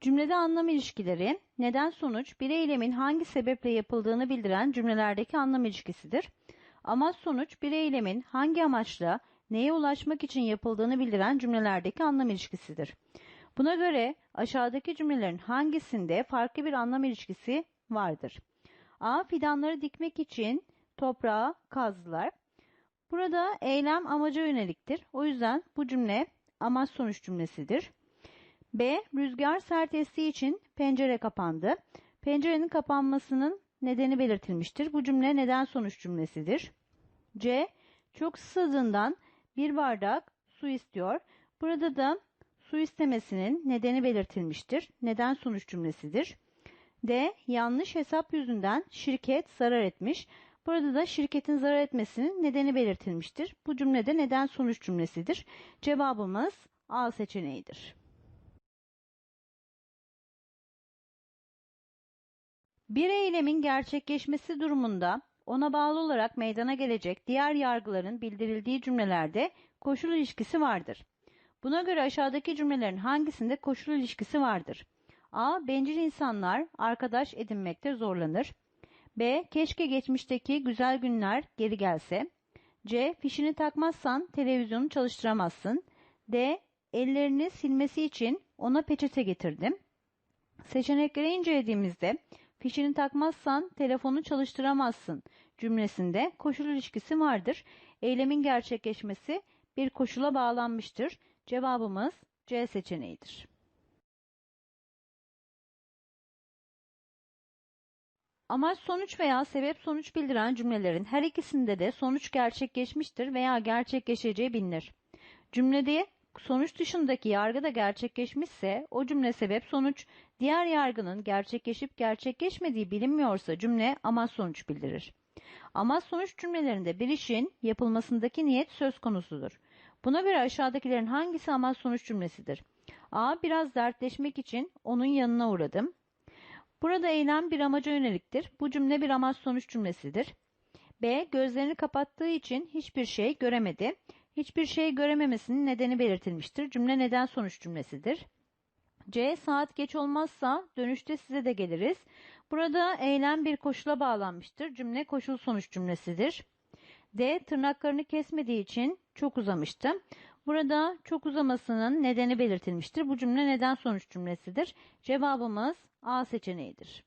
Cümlede anlam ilişkileri, neden sonuç, bir eylemin hangi sebeple yapıldığını bildiren cümlelerdeki anlam ilişkisidir. Amaç sonuç, bir eylemin hangi amaçla, neye ulaşmak için yapıldığını bildiren cümlelerdeki anlam ilişkisidir. Buna göre aşağıdaki cümlelerin hangisinde farklı bir anlam ilişkisi vardır? A. Fidanları dikmek için toprağa kazdılar. Burada eylem amaca yöneliktir. O yüzden bu cümle amaç sonuç cümlesidir. B. Rüzgar sert estiği için pencere kapandı. Pencerenin kapanmasının nedeni belirtilmiştir. Bu cümle neden sonuç cümlesidir. C. Çok susadığından bir bardak su istiyor. Burada da su istemesinin nedeni belirtilmiştir. Neden sonuç cümlesidir. D. Yanlış hesap yüzünden şirket zarar etmiş. Burada da şirketin zarar etmesinin nedeni belirtilmiştir. Bu cümlede neden sonuç cümlesidir. Cevabımız A seçeneğidir. Bir eylemin gerçekleşmesi durumunda ona bağlı olarak meydana gelecek diğer yargıların bildirildiği cümlelerde koşul ilişkisi vardır. Buna göre aşağıdaki cümlelerin hangisinde koşul ilişkisi vardır? A. Bencil insanlar arkadaş edinmekte zorlanır. B. Keşke geçmişteki güzel günler geri gelse. C. Fişini takmazsan televizyonu çalıştıramazsın. D. Ellerini silmesi için ona peçete getirdim. Seçenekleri incelediğimizde fişini takmazsan telefonu çalıştıramazsın cümlesinde koşul ilişkisi vardır. Eylemin gerçekleşmesi bir koşula bağlanmıştır. Cevabımız C seçeneğidir. Amaç sonuç veya sebep sonuç bildiren cümlelerin her ikisinde de sonuç gerçekleşmiştir veya gerçekleşeceği bilinir. Cümlede sonuç dışındaki yargı da gerçekleşmişse o cümle sebep sonuç, diğer yargının gerçekleşip gerçekleşmediği bilinmiyorsa cümle amaç sonuç bildirir. Amaç sonuç cümlelerinde bir işin yapılmasındaki niyet söz konusudur. Buna göre aşağıdakilerin hangisi amaç sonuç cümlesidir? A. Biraz dertleşmek için onun yanına uğradım. Burada eylem bir amaca yöneliktir. Bu cümle bir amaç sonuç cümlesidir. B. Gözlerini kapattığı için hiçbir şey göremedi. Hiçbir şey görememesinin nedeni belirtilmiştir. Cümle neden sonuç cümlesidir. C. Saat geç olmazsa dönüşte size de geliriz. Burada eylem bir koşula bağlanmıştır. Cümle koşul sonuç cümlesidir. D. Tırnaklarını kesmediği için çok uzamıştı. Burada çok uzamasının nedeni belirtilmiştir. Bu cümle neden sonuç cümlesidir. Cevabımız A seçeneğidir.